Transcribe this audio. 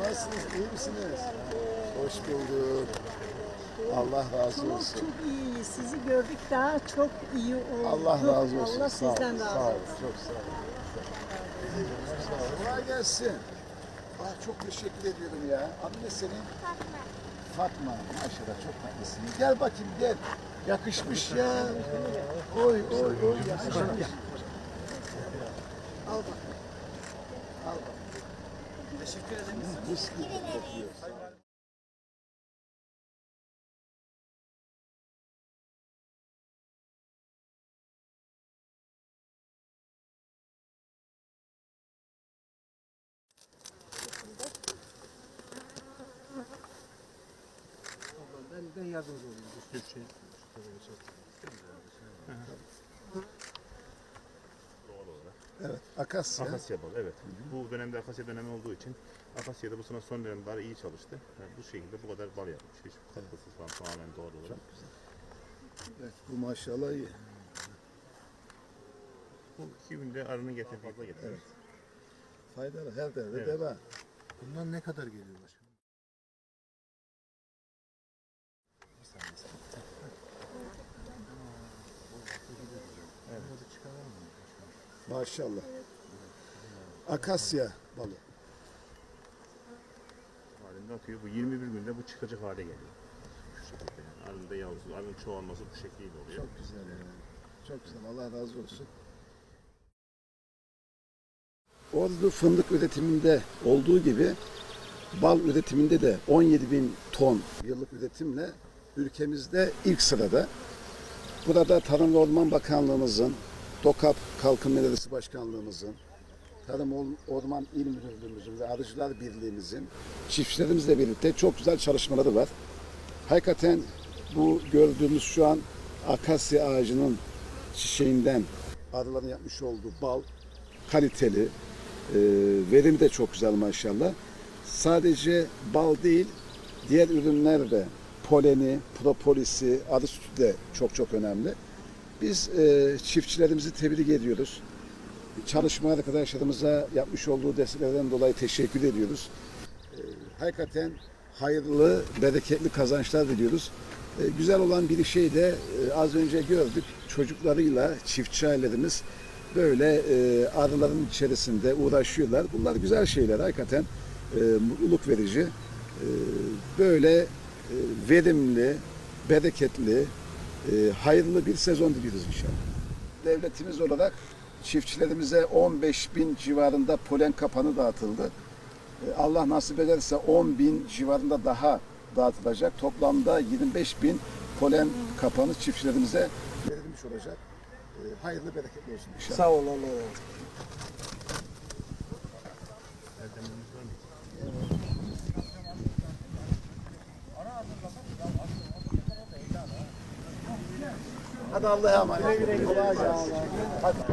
Nasılsınız? İyi misiniz? Hoş bulduk. Allah razı Tamam olsun. çok iyi. Sizi gördük daha çok iyi oldu. Allah razı olsun. Allah Sağ sizden razı Sağ ol. olsun. Çok sağ ol. Sağ ol. Kolay gelsin. Ah, çok teşekkür ediyorum ya. Adı ne senin? Fatma. Fatma. Maşallah çok tatlısın. Gel bakayım gel. Yakışmış ya. Oy oy oy yakışmış. Al bak. Teşekkür kokuyor. Ben, ben yardımcı olayım. Bir sürü şey. Evet. Akasya. Akasya balı evet. Bu dönemde akasya dönemi olduğu için Akasya'da bu sene son dönem daha iyi çalıştı. Yani bu şekilde bu kadar bal yapmış. Hiç katkısız falan tamamen doğal olarak. Evet, bu maşallah iyi. Bu iki günde arının getirdiği fazla getirmiş. Evet. Faydalı her derde Evet. deva. Bundan ne kadar geliyor başkanım? Maşallah. Akasya balı. Halinde atıyor. Bu 21 günde bu çıkacak hale geliyor. Şu şekilde yani. Arında yavrusu, arının çoğalması bu şekilde oluyor. Çok güzel yani. Çok güzel. Allah razı olsun. Ordu fındık üretiminde olduğu gibi bal üretiminde de 17 bin ton yıllık üretimle ülkemizde ilk sırada. Burada Tarım ve Orman Bakanlığımızın, DOKAP Kalkınma İdaresi Başkanlığımızın, Tarım Orman İl Müdürlüğümüzün ve Arıcılar Birliğimizin çiftçilerimizle birlikte çok güzel çalışmaları var. Hakikaten bu gördüğümüz şu an akasya ağacının çiçeğinden arıların yapmış olduğu bal kaliteli, e, verimi de çok güzel maşallah. Sadece bal değil, diğer ürünler de poleni, propolisi, arı sütü de çok çok önemli. Biz e, çiftçilerimizi tebrik ediyoruz. Çalışma arkadaşlarımıza yapmış olduğu desteklerden dolayı teşekkür ediyoruz. E, hakikaten hayırlı, bereketli kazançlar diliyoruz. E, güzel olan bir şey de e, az önce gördük. Çocuklarıyla çiftçi ailelerimiz böyle e, arıların içerisinde uğraşıyorlar. Bunlar güzel şeyler. Hakikaten e, mutluluk verici. E, böyle e, verimli, bereketli, e, hayırlı bir sezon diliyoruz inşallah. Devletimiz olarak çiftçilerimize 15 bin civarında polen kapanı dağıtıldı. E, Allah nasip ederse 10 bin civarında daha dağıtılacak. Toplamda 25 bin polen kapanı çiftçilerimize verilmiş olacak. E, Hayırlı bereketli olsun inşallah. Sağ ol Allah. Hadi Allah'a emanet. Kolay gelsin. Hadi.